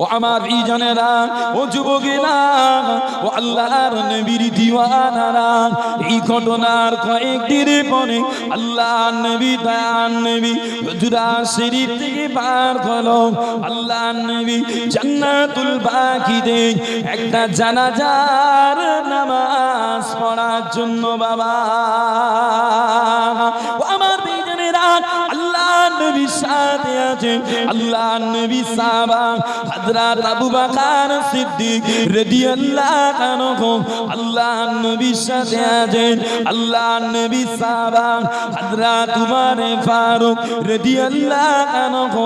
ও আমার এই জানেরা ও যুবকেরা, ও আল্লাহর নবীর দিওয়ানারা, এই ঘটনার কয়েকদিন পরে আল্লাহ নবী দয়ান নবী হুজুরা শরীর থেকে বার হলো। আল্লাহ নবী জান্নাতুল বাকিতে একটা জানাজার নামাজ পড়ার জন্য বাবা। আল্লাহ নবী সাথে আছে। আল্লাহ নবী সাহাবা, হযরত আবু বকর সিদ্দিক রাদিয়াল্লাহু আনহু আল্লাহ নবী সাথে আছে। আল্লাহ নবী সাহাবা, হযরত উমর ফারুক রাদিয়াল্লাহু আনহু,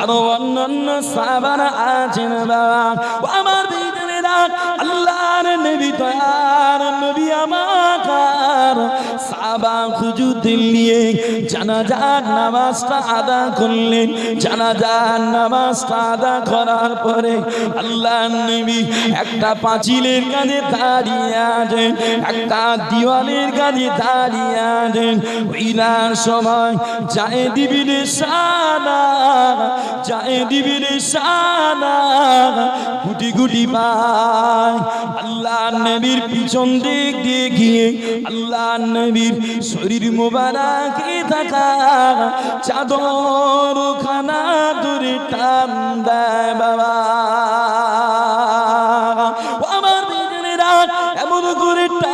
আরও অন্যান্য সাহাবারা আছেন বাবা। ও আমার বেজনেরা আল্লাহর নবী দয়ার নবী আমাকার। সাহাবা হুজুরদের নিয়ে জানাজার নামাজটা আদা করলেন। জানাজার নামাজটা আদা করার পরে আল্লাহ নবী একটা পাঁচিলের কাছে দাঁড়িয়ে আছেন, একটা দিওয়ালের কাছে দাঁড়িয়ে আছেন। ওই না সময় যায় দিবিলে সানা যায় দিবিলে সানা গুটি গুটি পায়। আল্লাহ নবীর পিছন দিক দিয়ে গিয়ে আল্লাহ নবীর শরীর মোবারকে থাকা চাদর খানা দূরে টান দেয় বাবা। আমার এমন করে টান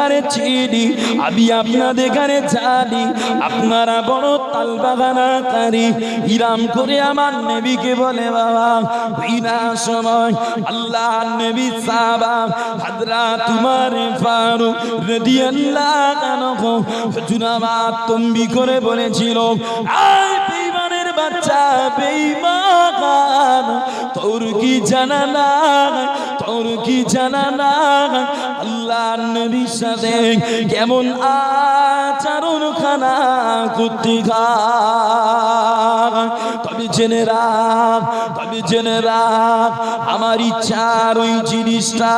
গানে চিনি, আমি আপনাদের গানে জানি, আপনারা বড় তাল বাগানাকারী ইরাম করে আমার নেবিকে বলে, বাবা, বিনা সময় আল্লাহ নেবি সাহাবা হাজরা তোমার ফারুক রাদিয়াল্লাহু আনহু জুনামা তম্বি করে বলেছিল আয় বেঈমানের বাচ্চা, বেঈমান, তোর কি জানা না তোর কি জানা না? আল্লাহ নবীর সাথে কেমন আচরণ খানা করতে তবে জেনে রাখ, তবে জেনে রাখ, আমার ইচ্ছার ওই জিনিসটা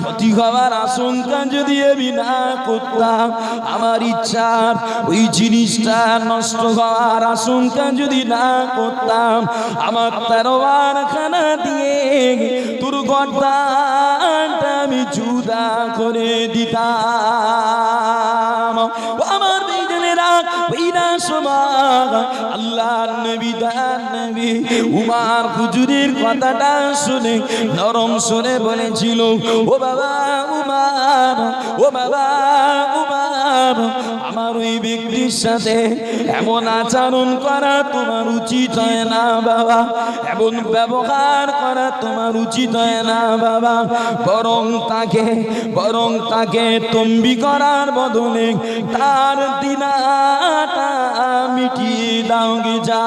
ক্ষতি হওয়ার আশঙ্কা যদি আমি না করতাম, আমার ইচ্ছার ওই জিনিসটা নষ্ট হওয়ার আশঙ্কা যদি না করতাম, আমার তেরোবার খানা দিয়ে গর্দানটা আমি জুদা করে দিতাম। আমার বেজনেরা ওইরা সময় নবী দান নবী। উমার হুজুরের কথাটা শুনে নরম শুনে বলেছিল, ও বাবা উমার, ও বাবা উমার, আমার ওই ব্যক্তির সাথে এমন আচরণ করা তোমার উচিত হয় না বাবা। এমন ব্যবহার করা তোমার উচিত হয় না বাবা। বরং তাকে বরং তাকে তম্বি করার বদলে তার দিনাটা মিটিয়ে দাও। গে যা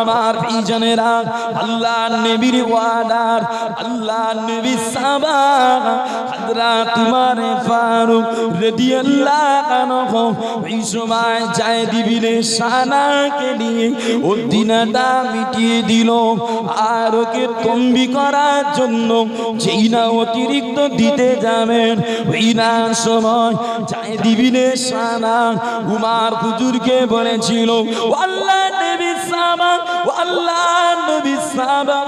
আমার ইজনেরা আল্লাহ নবীর ওয়াদার, আল্লাহ নবী সাবা। হাজরা তোমার ফারুক রাদিয়াল্লাহু আনহু এই সময় যায় দিবিনে সানাকে নিয়ে দিনাটা মিটিয়ে দিল আর ওকে তম্বি করার জন্য যেই না অতিরিক্ত দিতে যাবেন, ওই না সময় যায় দিবিনে সানা উমার হুজুরকে বলেছিল ও আল্লাহ নবী সাবা আল্লাহ নবী সাবা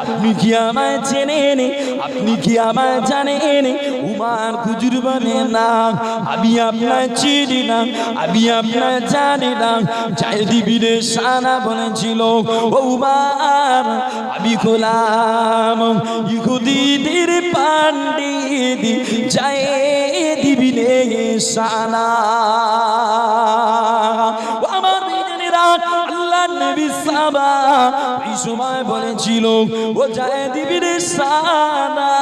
আপনি কি আমায় চেনেন? আপনি কি আমায় জানেন? উমার হুজুর বলে, না, আমি আপনার চিনি না, আমি আপনার জানি না। চাই দিবিরে সানা বলেছিল, ও উমার, আমি গোলাম ইহুদিদের পান্ডিত চাই দিবিরে সানা ও আমার বেজনেরা আল্লাহ নবী সাবা এই সময় বলেছিল, ও যায় সানা,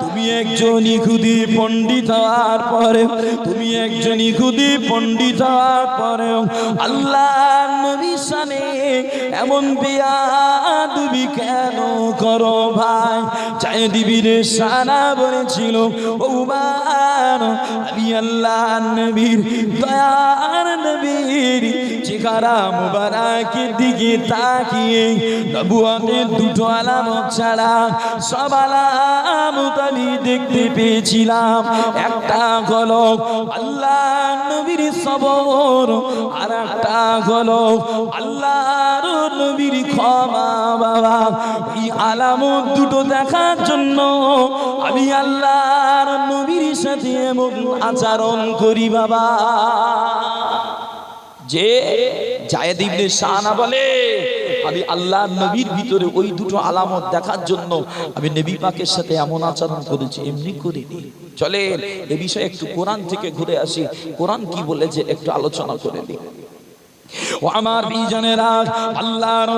তুমি একজন ইহুদি পণ্ডিত হওয়ার পরে, তুমি একজন ইহুদি পণ্ডিত হওয়ার পরে আল্লাহ নবী এমন বিয়া তুমি কেন করো ভাই? চাই দিবি রে সানা বলেছিল, ও আমি আল্লাহ নবীর দয়ার নবীর চেহারা মুবারকের দিকে তাকিয়ে নবুয়াতের দুটো আলামত ছাড়া সব আলামত আমি দেখতে পেয়েছিলাম। একটা হলো আল্লাহ নবীর সবর, আর একটা হলো আল্লাহর নবীর ক্ষমা বাবা। এই আলামত দুটো দেখার জন্য আমি আল্লাহর নবীর সাথে এমন আচরণ করি বাবা। যে জায়েদ ইবনে শাহানা বলে, আমি আল্লাহ নবীর ভিতরে ওই দুটো আলামত দেখার জন্য আমি নবী পাকের সাথে এমন আচরণ করেছি, এমনি করিনি। চলে এ বিষয়ে একটু কোরআন থেকে ঘুরে আসি। কোরআন কি বলে যে একটু আলোচনা করে নিই। আমার বিজনেরা আল্লাহর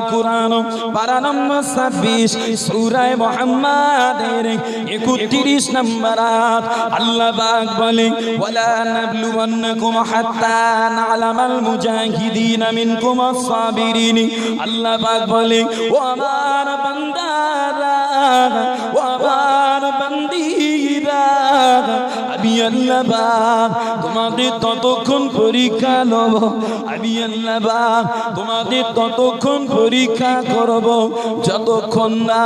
নম্বর ছাব্বিশ সূরায়ে মুহাম্মাদের 31 নম্বর আয়াত আল্লাহ পাক বলে, ওয়ালা নাবলুওয়ান্নাকুম হাত্তা মিনকুম আস-সাবিরিন। আল্লাহ পাক বলে, ও আমার আল্লাহ তোমাদের ততক্ষণ পরীক্ষা নেব আমি আল্লাহ পাক তোমাদের ততক্ষণ পরীক্ষা করব। যতক্ষণ না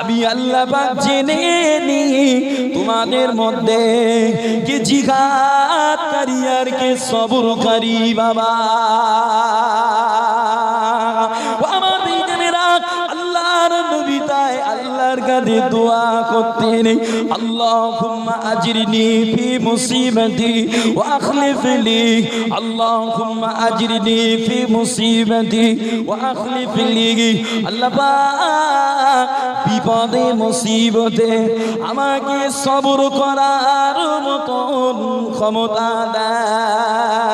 আমি আল্লাহ জেনে নি, তোমাদের মধ্যে কে জিহাদকারী আর কে সবরকারী বাবা। আল্লাহর কাছে দোয়া করতেন, আল্লাহুম্মা আজরিনি ফি মুসিবতি ওয়া আখলিফ লি। আল্লাহুম্মা আজরিনি ফি মুসিবতি ওয়া আখলিফ লি। আল্লাহ পাক বিপদে, মুসিবতে আমাকে সবর করার মতন ক্ষমতা দেন।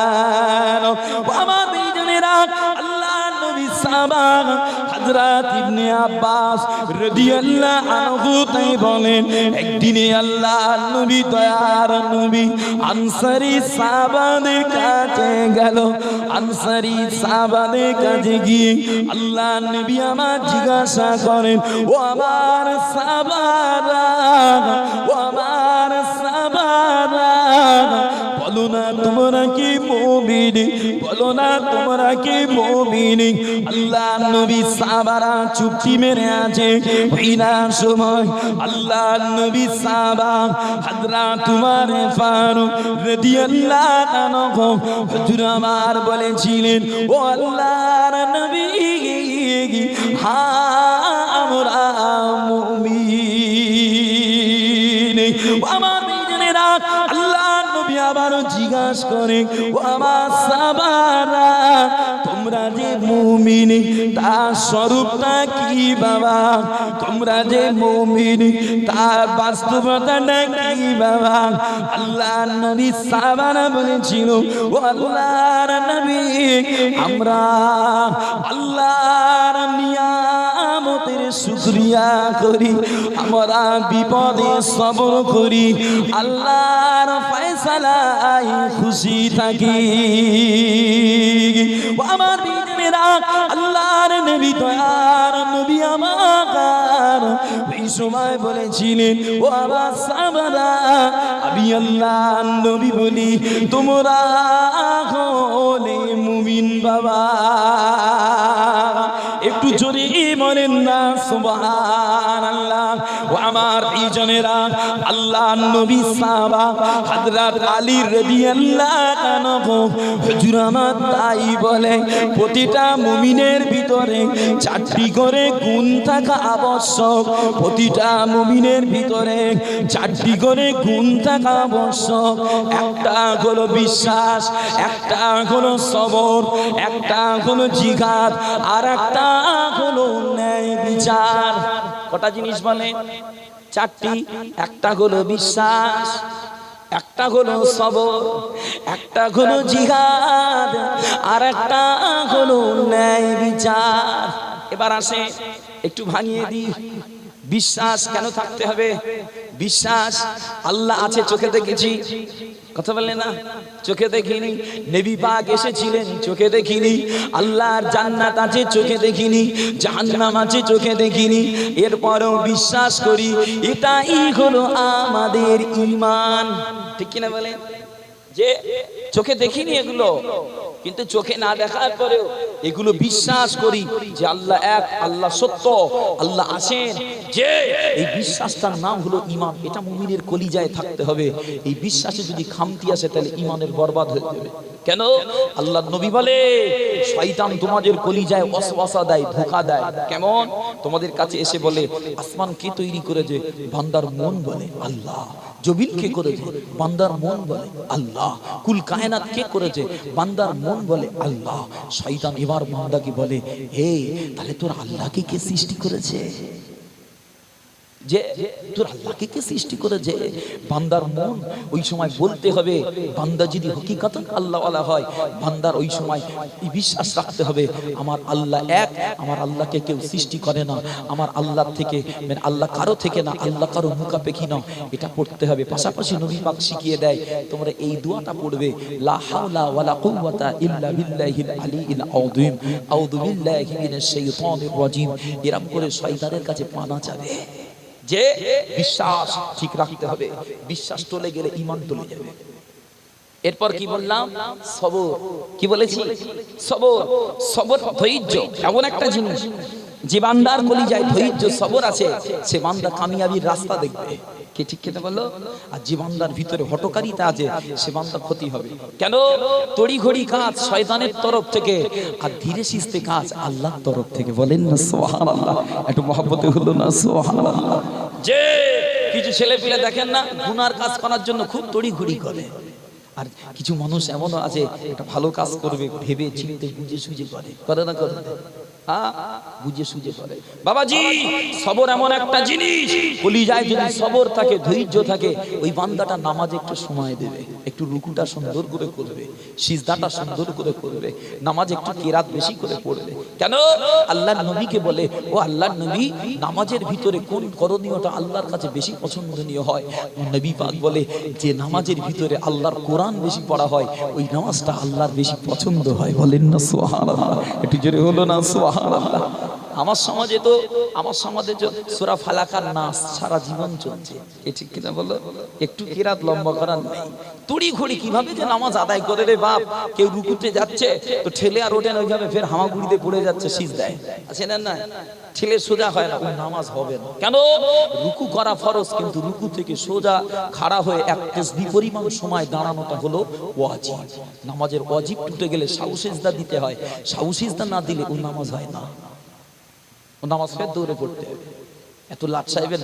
সাহাবা হযরত ইবনে আব্বাস রাদিয়াল্লাহু আনহু তাই বলেন, একদিনে আল্লাহ নবী দয়ার নবী আনসারী সাহাবাদের কাছে গেল। আনসারী সাহাবাদের কাছে গিয়ে আল্লাহ নবী আমার জিজ্ঞাসা করেন, ও আমার সাহাবারা তোমরা কি বলো না, তোমরা কি আল্লাহ নবী চুপটি মেরে আছে। বিনা সময় আল্লাহ নবী তোমার হুজুর আমার বলেছিলেন, ও আল্লাহর নবী হ্যাঁ আমরা আমার আবার জিজ্ঞাসা করে, ও আমার সাবারা, তোমরা যে মুমিন, তার স্বরূপটা কি বাবা? তোমরা যে মুমিন, তার বাস্তবতাটা কি বাবা? আল্লাহ নবী সাবারা বলেছিল, ও আল্লাহর নবী, আমরা আল্লাহর নিয়ামতের শুকরিয়া করি, আমরা বিপদে সবর করি, আল্লাহর ফয়সালায় খুশি থাকি। আমার আল্লাহর নবী দয়ার নবী আমার এই সময় বলেছিলেন, ও আমার সাবারা আমি আল্লাহ নবী বলি, তোমরা হলে মুমিন বাবা। একটু জোরে বলেন না সুবহান আল্লাহ ও আমার প্রিয়জনেরা, আল্লাহ নবী সাহাবা হযরত আলী রাদিয়াল্লাহু আনহু, হুজুর আমার তাই বলে, প্রতিটা মুমিনের ভিতরে চারটি করে গুণ থাকা আবশ্যক। প্রতিটা মুমিনের ভিতরে চারটি করে গুণ থাকা আবশ্যক। একটা হলো বিশ্বাস, একটা হলো সবর, একটা হলো জিহাদ আর একটা হলো ন্যায় বিচার। কটা জিনিস বলে? চারটি। একটা হলো বিশ্বাস, একটা হলো সবর, একটা হলো জিহাদ, আর একটা হলো ন্যায় বিচার। এবার আসে, একটু ভাঙিয়ে দিই। বিশ্বাস কেন থাকতে হবে? বিশ্বাস, আল্লাহ আছে, চোখে দেখেছি। কথা বললে না? চোখে দেখিনি। নেবি পাক এসেছিলেন, চোখে দেখিনি। আল্লাহর জান্নাত আছে, চোখে দেখিনি। জাহান্নাম আছে, চোখে দেখিনি। এরপরও বিশ্বাস করি, এটাই হলো আমাদের ঈমান। ঠিক কিনা বলে যে চোখে দেখিনি এগুলো কিন্তু চোখে না দেখার পরেও এগুলো বিশ্বাস করি যে আল্লাহ এক, আল্লাহ সত্য, আল্লাহ আছেন। যে এই বিশ্বাসটার নাম হলো ইমান এটা মুমিনের কলিজায় থাকতে হবে। এই বিশ্বাসে যদি খামতি আসে, তাহলে ইমানের বরবাদ হয়ে যাবে। কেন? আল্লাহ নবী বলে, শয়তান তোমাদের কলিজায় ওয়াসওয়াসা দেয়, ধোঁকা দেয়। কেমন? তোমাদের কাছে এসে বলে, আসমান কে তৈরি করেছে? বান্দার মন বলে, আল্লাহ। জবিন কে করেছে? বান্দার মন বলে আল্লাহ। কুল কায়নাত কে করেছে? বান্দার মন বলে আল্লাহ। শয়তান এবার বান্দাকে বলে হে তাহলে তোর আল্লাহকে কে সৃষ্টি করেছে? যে তোর আল্লাহকে কে সৃষ্টি করেছে বান্দার মন? ওই সময় বলতে হবে, বান্দা যদি হকিকতন আল্লাহওয়ালা হয়, বান্দার ওই সময় বিশ্বাস রাখতে হবে, আমার আল্লাহ এক, আমার আল্লাহকে কেউ সৃষ্টি করে না, আমার আল্লাহ থেকে মানে আল্লাহ কারও থেকে না, আল্লাহ কারও মুখাপেক্ষি না, এটা পড়তে হবে। পাশাপাশি নবী পাক শিখিয়ে দেয়, তোমরা এই দোয়াটা পড়বে, লা হাওলা ওয়ালা কুওয়াতা ইল্লা বিল্লাহিল আলিয়িল আযীম। আউযু বিল্লাহি মিনাশ শাইতানির রাজীম। এরকম করে শয়তানের কাছে পানা যাবে যে বিশ্বাস ঠিক রাখতে হবে। বিশ্বাস টলে গেলে ইমান টলে যাবে। এরপর কি বললাম? সবর। কি বলেছি? সবর। সবর ধৈর্য। এমন একটা জিনিস, যে বান্দার কলি যায় ধৈর্য, সবর আছে, সে বান্দা কামিয়াবির রাস্তা দেখবে। কে ঠিক খেতে বলল? আর জীবানদার বান্দার ভিতরে হটকারিতা আছে, সে বান্দার ক্ষতি হবে। কেন? তড়ি ঘড়ি কাজ শয়তানের তরফ থেকে, আর ধীরে সিস্তে কাজ আল্লাহর তরফ থেকে। বলেন না, সুবহানাল্লাহ। একটু মহব্বতে হলো না, সুবহানাল্লাহ। যে কিছু ছেলে পিলে দেখেন না, গুনার কাজ করার জন্য খুব তড়ি ঘড়ি করে। আর কিছু মানুষ এমনও আছে, একটা ভালো কাজ করবে, ভেবে চিনতে, বুঝে সুঝে করে। করে না, করে হ্যাঁ বুঝে সুঝে করে। বাবাজি, সবর এমন একটা জিনিস। যদি সবর থাকে, ধৈর্য থাকে, ওই বান্দাটা নামাজে একটু সময় দেবে, একটু রুকুটা সুন্দর করে করবে, সিজদাটা সুন্দর করে করবে, নামাজ একটু কেরাত বেশি করে পড়বে। কেন? আল্লাহ নবীকে বলে, ও আল্লাহ নবী, নামাজের ভিতরে কোন করণীয়টা আল্লাহর কাছে বেশি পছন্দনীয় হয়? নবী পাক বলে, যে নামাজের ভিতরে আল্লাহর কোরআন বেশি পড়া হয়, ওই নামাজটা আল্লাহর বেশি পছন্দ হয়। বলেন না সোহান একটু জোরে হলো না, সুবহানাল্লাহ। আমার সমাজে তো, আমার সমাজে সূরা ফালাকার নাচ সারা জীবন চলছে। এ ঠিক কিনা বলো? একটু কিরাত লম্বা করার নেই? তুড়ি ঘড়ি কীভাবে যে নামাজ আদায় করে রে বাপ? কেউ রুকুতে যাচ্ছে, তো ঠেলে আর ওঠেন ওইভাবে ফের হামাগুড়িতে পড়ে যাচ্ছে সিজ দেয়। আছে না না ঠেলে সোজা হয় না নামাজ হবে না। কেন? রুকু করা ফরজ, কিন্তু রুকু থেকে সোজা খাড়া হয়ে এক তেসবি পরিমাণ সময় দাঁড়ানোটা হলো ওয়াজিব। নামাজের ওয়াজিব টুটে গেলে সাউসিজদা দিতে হয়। সাউসিজদা না দিলে ওই নামাজ হয় না। ও নামাজ ফের দৌড়ে পড়তে। এত লাট সাহেবের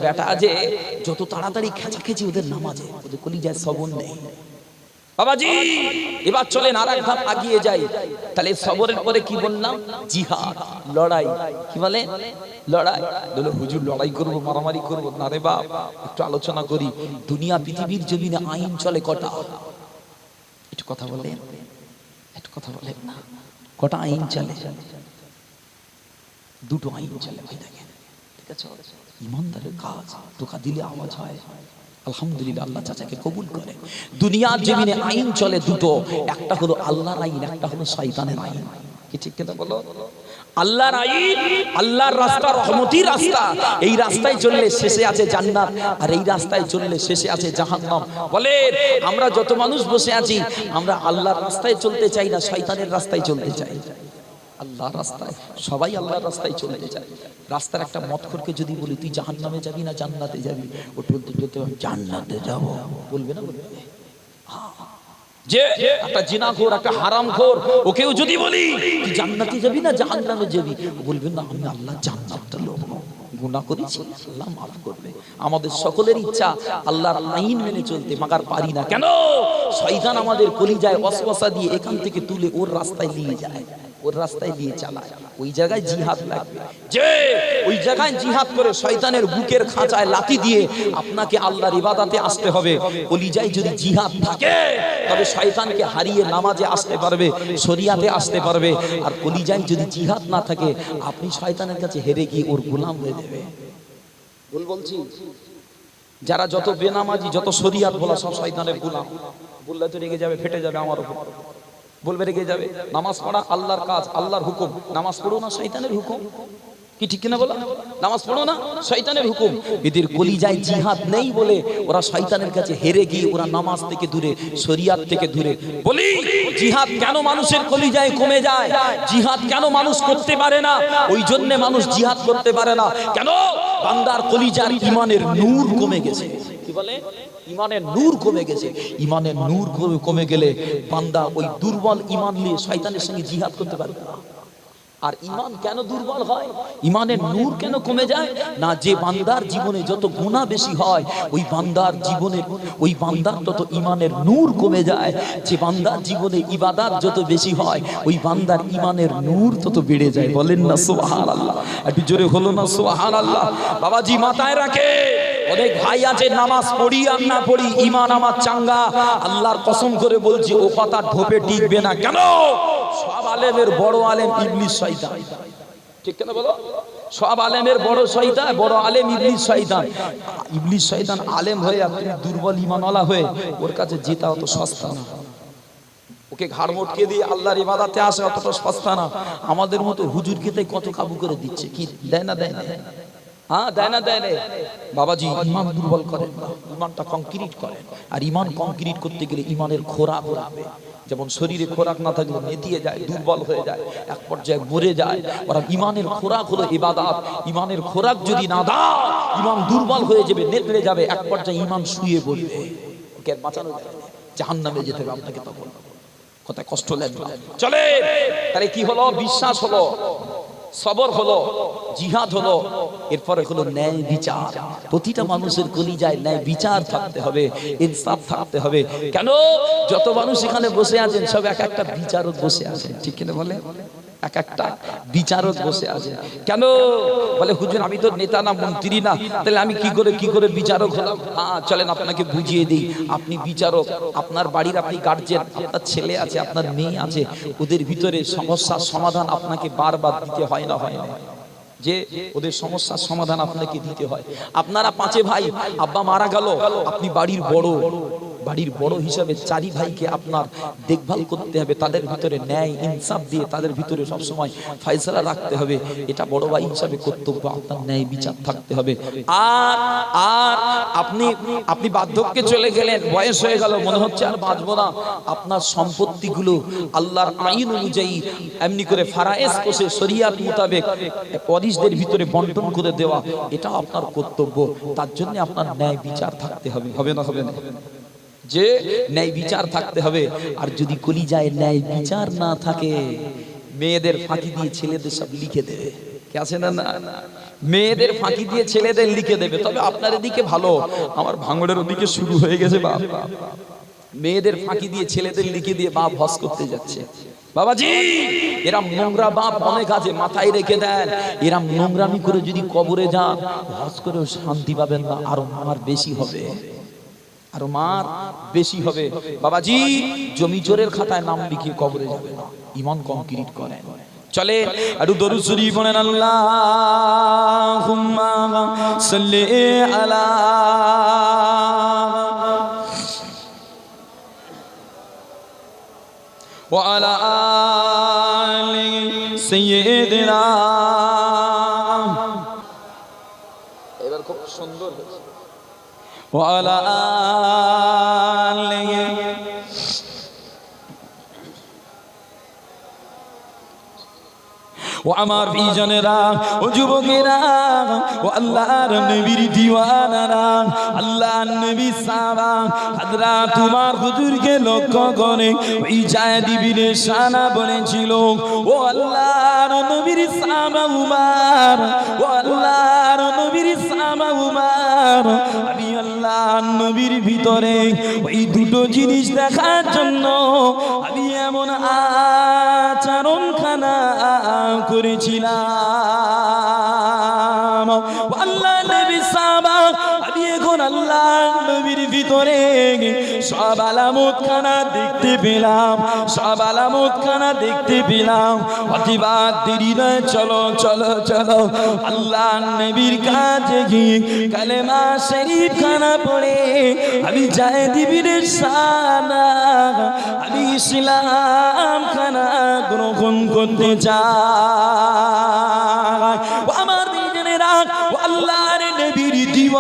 যত তাড়াতাড়ি খেঁচাখেঁচি ওদের নামাজে, ওদের কলিজায় সবন নেই। বাবাজি, এবার চলেন আর আগিয়ে যাই। তাহলে সবরের পরে কি বললাম? জিহাদ, লড়াই। কি বলে? লড়াই। বলে, হুজুর, লড়াই করব, মারামারি করব? না রে বাপ, একটু আলোচনা করি। দুনিয়া, পৃথিবীর জমিনে আইন চলে কটা? একটু কথা বলেন। একটু কথা বলেন না। কটা আইন চলে? দুটো আইন চলে ভাই দেখেন। ঠিক আছে? ইমানদারের কাজ টোকা দিলে আওয়াজ হয়। আলহামদুলিল্লাহ, আল্লাহ চাচাকে কবুল করে। দুনিয়ার জমিনে আইন চলে দুটো, একটা হলো আল্লাহর আইন, একটা হলো শয়তানের আইন। কি ঠিক বলো? আল্লাহর আইন, আল্লাহর রাস্তা রাস্তা। এই রাস্তায় চললে শেষে আছে জান্নাত, আর এই রাস্তায় চললে শেষে আছে জাহান্নাম। বলে, আমরা যত মানুষ বসে আছি, আমরা আল্লাহর রাস্তায় চলতে চাই না, শয়তানের রাস্তায় চলতে চাই। আল্লাহ রাস্তায়, সবাই আল্লাহর রাস্তায় চলতে চায় রাস্তার একটা মতখরকে যদি বলি, তুই জাহান নামে যাবি না জান্নাতে যাবি? ও বলতে বলতে জান্নাতে যাব। বলবে না বলবে? যে একটা জিনাখোর, একটা হারামখোর, ওকেও যদি বলি জান্নাতে যাবি না জাহান্নামে যাবি? ও বলবে, না, আমি আল্লাহ জান্নাতটা লোক গুনাহ করেছি, আল্লাহ মাফ করবে। আমাদের সকলের ইচ্ছা আল্লাহর আইন মেনে চলতে, মাগার পারি না। কেন? শয়তান আমাদের কলিজায় অসবসা দিয়ে এখান থেকে তুলে ওর রাস্তায় নিয়ে যায়। ওর রাস্তায় দিয়ে চালায়। ওই জায়গায় জিহাদ লাগবে। যে ওই জায়গায় জিহাদ করে শয়তানের বুকের খাঁচায় লাথি দিয়ে আপনাকে আল্লাহর ইবাদাতে আসতে হবে। কলিজায় যদি জিহাদ থাকে, তবে শয়তানকে হারিয়ে নামাজে আসতে পারবে, শরিয়াতে আসতে পারবে। আর কলিজায় যদি জিহাদ না থাকে, আপনি শয়তানের কাছে হেরে গিয়ে ওর গোলাম হয়ে যাবে ভুল বলছি? যারা যত বেনামাজি, যত শরিয়াত বলা সব শয়তানের গোলাম বললে তো রেগে যাবে, ফেটে যাবে আমার উপর। বলবে, রেগে যাবে। নামাজ পড়া আল্লাহর কাজ, আল্লাহর হুকুম। নামাজ পড়ো না, শয়তানের হুকুম। কি ঠিক কিনা বলো? নামাজ পড়ো না, শয়তানের হুকুম। এদের কলিজায় জিহাদ নেই বলে ওরা শয়তানের কাছে হেরে গিয়ে ওরা নামাজ থেকে দূরে, শরিয়াত থেকে দূরে। বলি, জিহাদ কেন মানুষের কলিজায় কমে যায়? জিহাদ কেন মানুষ করতে পারে না? ওই জন্য মানুষ জিহাদ করতে পারে না। কেন? বান্দার কলিজার ইমানের নূর কমে গেছে। বলে, ইমানের নূর কমে গেছে। ইমানের নূর কমে- গেলে বান্দা ওই দুর্বল ইমান নিয়ে শয়তানের সঙ্গে জিহাদ করতে পারবে না। আর ইমান কেন দুর্বল হয়? ইমানের নূর কেন কমে যায়? না, যে বান্দার জীবনে যত গুণা বেশি হয়, ওই বান্দার জীবনে, ওই বান্দার তত ইমানের নূর কমে যায়। যে বান্দার জীবনে ইবাদাত যত বেশি হয়, ওই বান্দার ইমানের নূর তত বেড়ে যায়। বলেন না সুবহান আল্লাহ একটু জোরে হলো না সুবহান আল্লাহ বাবাজি, মাথায় রাখে। অনেক ভাই আছে, নামাজ পড়ি আর না পড়ি, ইমান আমার চাঙ্গা। আল্লাহর কসম করে বলছি, ও কথা ঢোপে টিকবে না। কেন? সব আলেমের বড় আলেম ইবলিস শয়তান। ঠিক কেন বলো? সব আলেমের বড় শয়তান, বড় আলেম ইবলিস শয়তান। ইবলিস শয়তান আলেম হয়ে আর তুমি দুর্বল ইমানওয়ালা হয়ে ওর কাছে জেতা অত সস্তা না। ওকে ঘাড় মোটকে দিয়ে আল্লাহর ইবাদাতে আসে অতটা সস্তা না। আমাদের মতো হুজুরকে তাই কত কাবু করে দিচ্ছে কি? দেয় না দেয় না। হ্যাঁ দেয় না দেয় না। বাবাজি ইমান দুর্বল করেন না ইমানটা কংক্রিট করেন আর ইমান কংক্রিট করতে গেলে ইমানের খোরাক লাগবে। যেমন শরীরে খোরাক না থাকলে নেতিয়ে যায়, দুর্বল হয়ে যায়, এক পর্যায়ে মরে যায়। ওরা ইমানের খোরাক হলো ইবাদাত। ইমানের খোরাক যদি না দাও ইমান দুর্বল হয়ে যাবে নেতড়ে যাবে, এক পর্যায়ে ইমান শুয়ে পড়বে। ওকে বাঁচানো জাহান নামে যেতে হবে আপনাকে তখন। কোথায় কষ্ট লাগবে। চলে! তাহলে কি হলো? বিশ্বাস হলো। সবর হলো, জিহাদ হলো, এরপরে হলো ন্যায় বিচার। প্রতিটা মানুষের কলিজায় ন্যায় বিচার থাকতে হবে, ইনসাফ থাকতে হবে। কেন? যত মানুষ এখানে বসে আছেন, সব এক একটা বিচারক বসে আছেন। ঠিক কিনা বলে? এক একটা বিচারক বসে আছে। কেন? বলে, হুজুর, আমি তো নেতা না, মন্ত্রী না। তাহলে আমি কি করে কি করে বিচারক হলাম? হ্যাঁ চলেন, আপনাকে বুঝিয়ে দিই। আপনি বিচারক, আপনার বাড়ির আপনি গার্জেন আপনার ছেলে আছে, আপনার মেয়ে আছে। ওদের ভিতরে সমস্যার সমাধান আপনাকে বারবার দিতে হয় না হয় না। যে ওদের সমস্যার সমাধান আপনাকে দিতে হয়। আপনারা পাঁচে ভাই, আব্বা মারা গেল, আপনি বাড়ির বড়। বাড়ির বড় হিসাবে চারি ভাইকে আপনার দেখভাল করতে হবে, তাদের ভিতরে ন্যায়, ইনসাফ দিয়ে তাদের ভিতরে সবসময় ফয়সালা রাখতে হবে। এটা বড় ভাই হিসাবে কর্তব্য, আপনার ন্যায় বিচার থাকতে হবে। আর আর আপনি আপনি বার্ধক্যে চলে গেলেন, বয়স হয়ে গেল, মনে হচ্ছে আর বাঁচবো না। আপনার সম্পত্তিগুলো আল্লাহর আইন অনুযায়ী এমনি করে ফারায়েস কোষে শরিয়াত মোতাবেক পরিশদের ভিতরে বন্টন করে দেওয়া এটা আপনার কর্তব্য। তার জন্য আপনার ন্যায় বিচার থাকতে হবে। হবে না হবে না। যে ন্যায় বিচার থাকতে হবে। আর যদি কলি যায় ন্যায় বিচার না থাকে, মেয়েদের ফাঁকি দিয়ে ছেলেদের সব লিখে দেবে। আছে না না? মেয়েদের ফাঁকি দিয়ে ছেলেদের লিখে দেবে। তবে আপনার এদিকে ভালো। আমার ভাঙড়ের ওদিকে শুরু হয়ে গেছে বাপ। মেয়েদের ফাঁকি দিয়ে ছেলেদের লিখে দিয়ে বাপ হস করতে যাচ্ছে। বাবাজি এরম নোংরা বাপ অনেক আছে, মাথায় রেখে দেন। এরম নোংরামি করে যদি কবরে যান, হস করেও শান্তি পাবেন না, আরও আমার বেশি হবে। আর মার বেশি হবে বাবাজি জমি চোরের খাতায় নাম লিখিয়ে কবরে যাবে না ইমান কংক্রিট করেন চলে একটু দরুদ শরীফ পড়েন আল্লাহুম্মা সাল্লি আলা وعلى آل سيدنا এবার খুব সুন্দর হয়েছে وعلى آله ও আমার বিজনেরা ও যুবকেরা ও আল্লাহর নবীর দিওয়ানারা আল্লাহর নবী সাহাবা হাজরা তোমার হুজুরকে লক্ষ্য করে ওই জায়দি বিনে শানা বলেছিল ও আল্লাহর নবীর সাহাবা উমার ও আল্লাহর নবীর সাহাবা উমার আল্লাহর নবীর ভিতরে ওই দুটো জিনিস দেখার জন্য আমি এমন আচরণখানা করেছিলাম। আল্লাহ ভিতরে সব দেখতে পেলাম, সব দেখতে পেলাম। অতিবাদ দেরি নয়, চলো চলো চলো। আল্লাহ নবীর কাছে গিয়ে কালেমা শরীফ খানা পড়ে আমি যাই দিবির সানা আমি ইসলাম খানা গ্রহণ করতে চাই।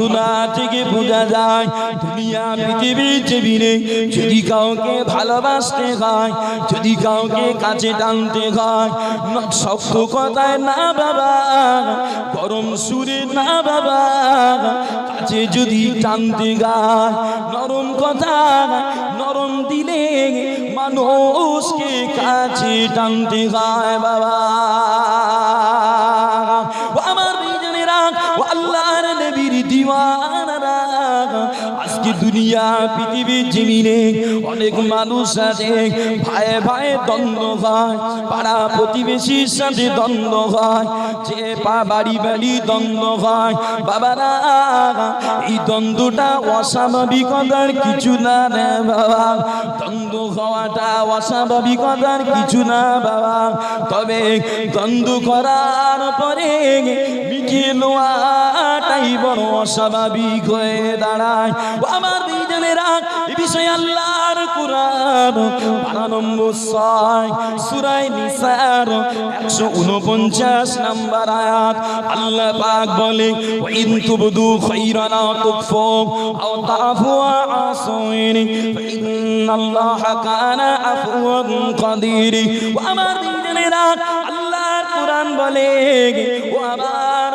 ঘটনা থেকে বোঝা যায়। দুনিয়া পৃথিবীর জমিনে যদি কাউকে ভালোবাসতে হয়, যদি কাউকে কাছে টানতে হয় শক্ত কথায় না বাবা, গরম সুরে না বাবা, কাছে যদি টানতে গায়, নরম কথা, নরম দিলে মানুষকে কাছে টানতে গায় বাবা। নবীর দিওয়ানারা আজকে দুনিয়া পৃথিবীর জমিনে অনেক মানুষ আছে। ভাই ভাই দ্বন্দ্ব হয়, পাড়া প্রতিবেশীর সাথে দ্বন্দ্ব হয়, যে পা বাড়ি বাড়ি দ্বন্দ্ব হয়। বাবারা, এই দ্বন্দ্বটা অস্বাভাবিকতার কিছু না রে বাবা। দ্বন্দ্ব হওয়াটা অস্বাভাবিকতার কিছু না বাবা। তবে দ্বন্দ্ব করার পরে মিটিয়ে নেওয়াটাই বড় অস্বাভাবিক হয়ে দাঁড়ায়। আমার দুইজনেরা এ বিষয়ে আল্লাহর কোরআন পারা নম্বর ছয় সুরাই নিসার একশো উনপঞ্চাশ নাম্বার আয়াত। আল্লাহ পাক বলে ইন তুবদু খৈরানা তুকফু, আও তাফু আসুইন ইন্নাল্লাহ কানা আফওয়ান কাদির। ও আমার দিনেরা আল্লাহর কোরআন বলে, ও আমার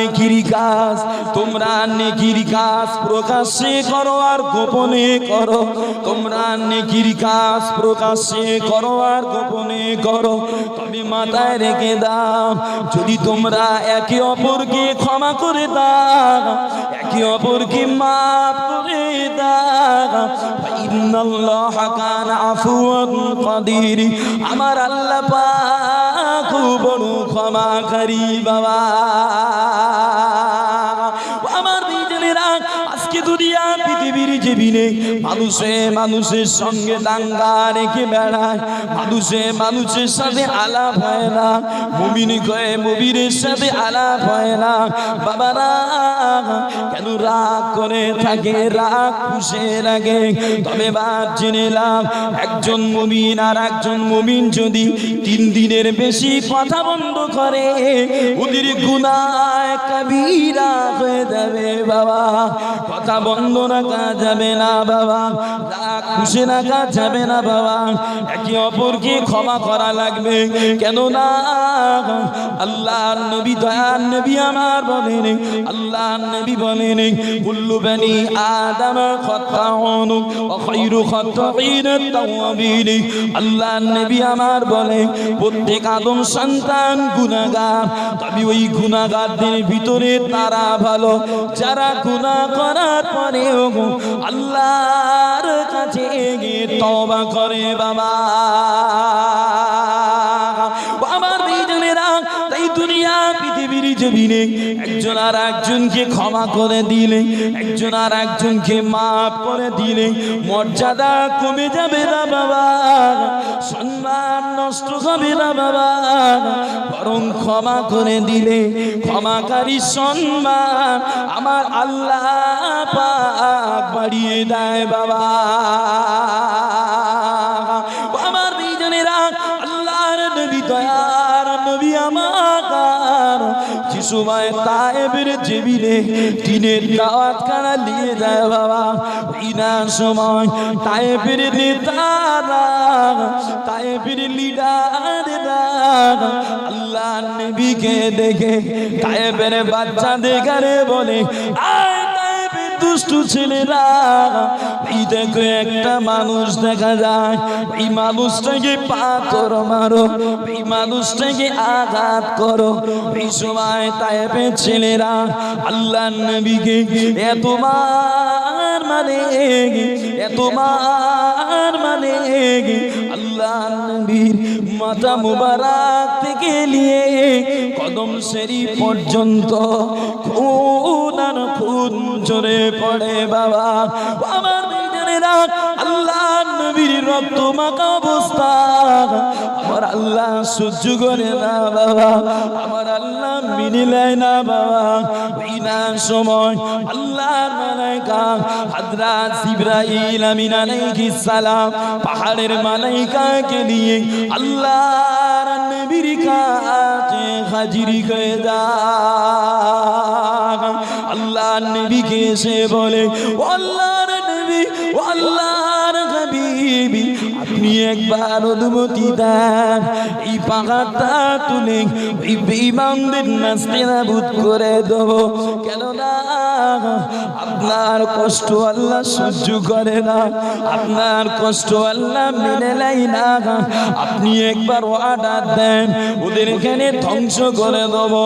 নেকির কাজ, তোমরা নেকির কাজ প্রকাশ্যে করো আর গোপনে করো। তোমরা নেকির কাজ প্রকাশ্যে করো আর গোপনে করো। তবে মাথায় রেখে দাও, যদি তোমরা একে অপরকে ক্ষমা করে দাও, একে অপরকে মাফ করে দাও। ইন্নাল্লাহ কানা আফুয়ান কাদির। আমার আল্লাহ পাক বড় ক্ষমাকারী বাবা। পৃথিবীর জীবিনে মানুষে মানুষের সঙ্গে দাঙ্গা রেখে বেড়ায়। মানুষে মানুষের সাথে আলাপ হয় না। মুমিন কয়ে মুবিরের সাথে আলাপ হয় না। বাবারা, কেন রাগ করে থাকে? রাগ খুশে লাগে তবে বাপ জেনে লাভ, একজন মুমিন আর একজন মুমিন যদি তিন দিনের বেশি কথা বন্ধ করে, ওদের গুনায় কবিরা হয়ে যাবে। বাবা, কথা বন্ধ যাবে না বাবা। একে অপরকে ক্ষমা করা লাগবে। কেন না আল্লাহ নবী, দয়ার নবী আমার বলেন আল্লাহ নবী বলেন, কুল্লু বানি আমার বলে সন্তান ভিতরে তারা ভালো। যারা গুনাহ করার পরেও আল্লাহর কাছে গিয়ে তবা করে বাবা। জমিনে একজন আর একজনকে ক্ষমা করে দিলে, একজন আর একজনকে মাফ করে দিলে মর্যাদা কমে যাবে না বাবা, সম্মান নষ্ট হবে না বাবা, বরং ক্ষমা করে দিলে ক্ষমাকারী সম্মান আমার আল্লাহ বাড়িয়ে দেয় বাবা। আমার দুইজনেরা আল্লাহর নবী এই সময় তায়েবের জেবিনে টিনের দাওয়াত খানা নিয়ে যায় বাবা। ইনা সময় তায়েবের নেতারা, তায়েবের লিডাররা আল্লাহ নবীকে দেখে তায়েবের বাচ্চা দেখারে বলে, আয় দুষ্টু ছেলেরা। এই দেখো একটা মানুষ দেখা যায়, এই মানুষটাকে পাথর মারো, এই মানুষটাকে আঘাত করো। এই সময় তাইপে ছেলেরা আল্লাহ নবীকে এত মার মানে এত মার মানে আল্লাহ নবীর মাথা মুবারক থেকে নিয়ে কদম শেরি পর্যন্ত খুন আর খুন জোরে পড়ে বাবা। আমার মেয়েরা আল্লাহ নবীর রক্ত মাখা অবস্থা আমার আল্লাহ সহ্য করে না বাবা, আমার আল্লাহ না বাবা। সময় আল্লাহ মালাইকা হযরত ইব্রাহিম আমিন সালাম পাহাড়ের নিয়ে আল্লাহর নবীর কাছে হাজির হয়ে আল্লাহ নবীকে বলে নবী ও আল্লাহর হাবিবি, আপনি একবার অনুমতি দেন। এই পাহাড়টা তুলে ওই বেঈমানদের নাস্তিনাবুদ করে দেবো। কেননা আপনার কষ্ট আল্লাহ সহ্য করে না। আপনার কষ্ট আল্লাহ মেনে নেয় না। আপনি একবার অর্ডার দেন, ওদের এখানে ধ্বংস করে দেবো।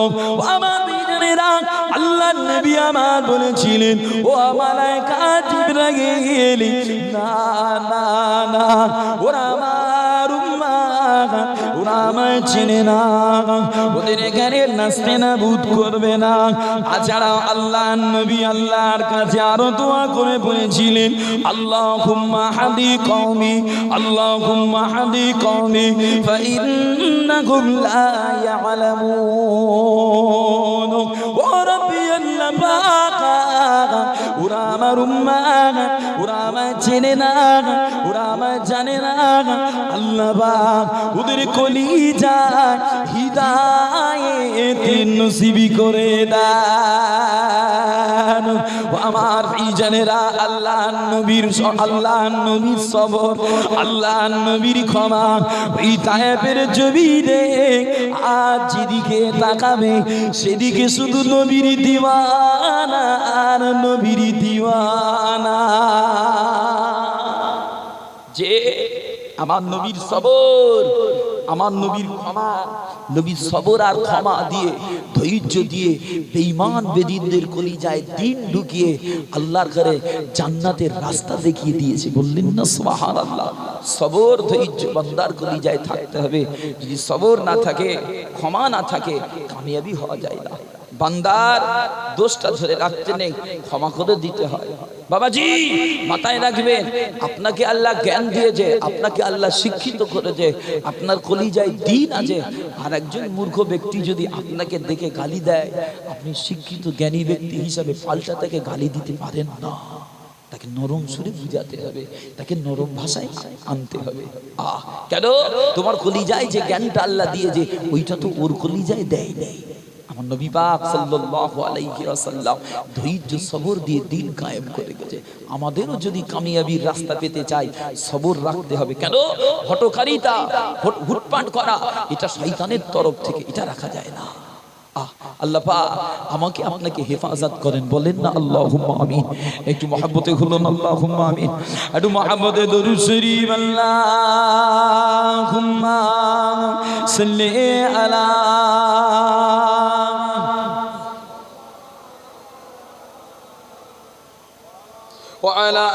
আমার বিজনেরা আল্লাহ নবী আমার বলেছিলেন ও আমার কাজ গেলি না না না ওরা আমার ওরা চেনে না, ওদের এখানে নাচতে না বুধ করবে না। আছাড়া আল্লাহ, নবী আল্লাহর কাছে আরও দোয়া করে বলেছিলেন আল্লাহ হুম্মা হাদি কওমি আল্লাহ হুম্মা হাদি রব্বি, আল্লাহ পাকা ওরা আমার উম্মা ওরা না, ওরা জানে না। আল্লাহ ওদের কলি যায় হিদায়ে নসিবি করে দান। আমার এই জানেরা আল্লাহ নবীর আল্লাহ নবীর সবর, আল্লাহ নবীর ক্ষমা, ওই তায়েবের জমিনে আজ যেদিকে তাকাবে, সেদিকে শুধু নবীর দিওয়ানা। আর নবীর দিওয়ানা। যে আমার নবীর সবর, আমার নবীর ক্ষমা, নবীর সবর আর ক্ষমা দিয়ে, ধৈর্য দিয়ে বেদিনদের দিন ঢুকিয়ে আল্লাহর ঘরে জান্নাতের রাস্তা দেখিয়ে দিয়েছে। বললেন না সবর, ধৈর্য বান্দার কলিজায় থাকতে হবে। যদি সবর না থাকে, ক্ষমা না থাকে, কামিয়াবি হওয়া যায় না। বান্দার দোষটা ধরে রাখতে নেই, ক্ষমা করে দিতে হয়। বাবাজি, মাথায় রাখবেন, আপনাকে আল্লাহ জ্ঞান দিয়েছে, আপনাকে আল্লাহ শিক্ষিত করেছে, আপনার কলিজায় দিন আছে। আর একজন মূর্খ ব্যক্তি যদি আপনাকে দেখে গালি দেয়, আপনি শিক্ষিত জ্ঞানী ব্যক্তি হিসাবে পাল্টা তাকে গালি দিতে পারেন না। তাকে নরম সুরে বুঝাতে হবে, তাকে নরম ভাষায় আনতে হবে। আহ, কেন? তোমার কলিজায় যে জ্ঞানটা আল্লাহ দিয়েছে, ওইটা তো ওর কলিজায় দেয় নেই। আমার নবী পাক সাল্লাল্লাহু আলাইহি ওয়াসাল্লাম ধৈর্য সবর দিয়ে দিন কায়েম করে গেছে। আমাদেরও যদি কামিয়াবির রাস্তা পেতে চাই, সবর রাখতে হবে। কেন? হটকারিতা হট- হুটপাট করা, এটা শয়তানের তরফ থেকে, এটা রাখা যায় না। আল্লাহ পাক আমাকে আপনাকে হেফাজত করেন। বলেন না, আল্লাহুম্মা আমিন। একটু মহব্বতে খুলুন, আল্লাহুম্মা আমিন। একটু মহব্বতে দরুদ শরীফ, আল্লাহুম্মা সাল্লি আলা وعلى